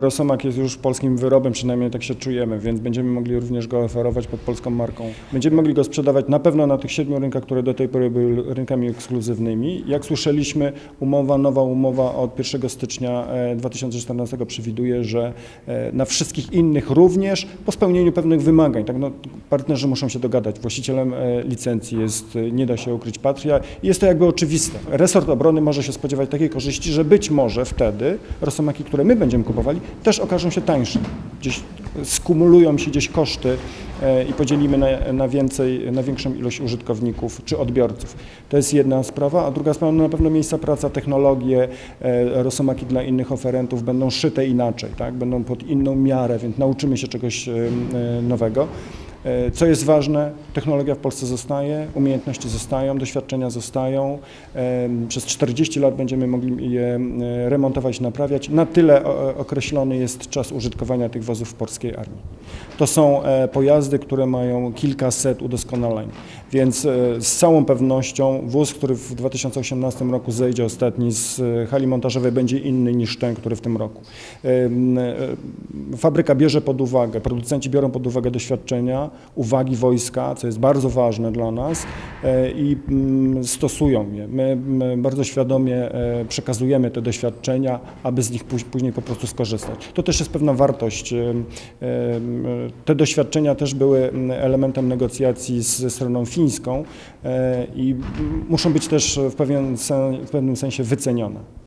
Rosomak jest już polskim wyrobem, przynajmniej tak się czujemy, więc będziemy mogli również go oferować pod polską marką. Będziemy mogli go sprzedawać na pewno na tych siedmiu rynkach, które do tej pory były rynkami ekskluzywnymi. Jak słyszeliśmy, umowa, nowa umowa od 1 stycznia e, 2014 przewiduje, że e, na wszystkich innych również po spełnieniu pewnych wymagań. Tak, no, partnerzy muszą się dogadać. Właścicielem e, licencji jest, e, nie da się ukryć, Patria jest to jakby oczywiste. Resort obrony może się spodziewać takiej korzyści, że być może wtedy rosomaki, które my będziemy kupowali, też okażą się tańsze. Gdzieś skumulują się gdzieś koszty e, i podzielimy na, na więcej, na większą ilość użytkowników czy odbiorców. To jest jedna sprawa, a druga sprawa, no na pewno miejsca praca, technologie, e, rosomaki dla innych oferentów będą szyte inaczej, tak? będą pod inną miarę, więc nauczymy się czegoś e, e, nowego. E, Co jest ważne, technologia w Polsce zostaje, umiejętności zostają, doświadczenia zostają. Przez 40 lat będziemy mogli je e, remontować, naprawiać. Na tyle o- określony jest czas użytkowania tych wozów w polskiej armii. To są e, pojazdy, które mają kilkaset udoskonaleń, więc e, z całą pewnością wóz, który w 2018 roku zejdzie ostatni z e, hali montażowej, będzie inny niż ten, który w tym roku. E, Fabryka bierze pod uwagę, producenci biorą pod uwagę doświadczenia, uwagi wojska, co jest bardzo ważne dla nas e, i mm, stosują je. My bardzo świadomie e, przekazujemy te doświadczenia, aby z nich póź- później po prostu skorzystać. To też jest pewna wartość. E, Te doświadczenia też były elementem negocjacji ze stroną fińską i muszą być też w pewnym sensie wycenione.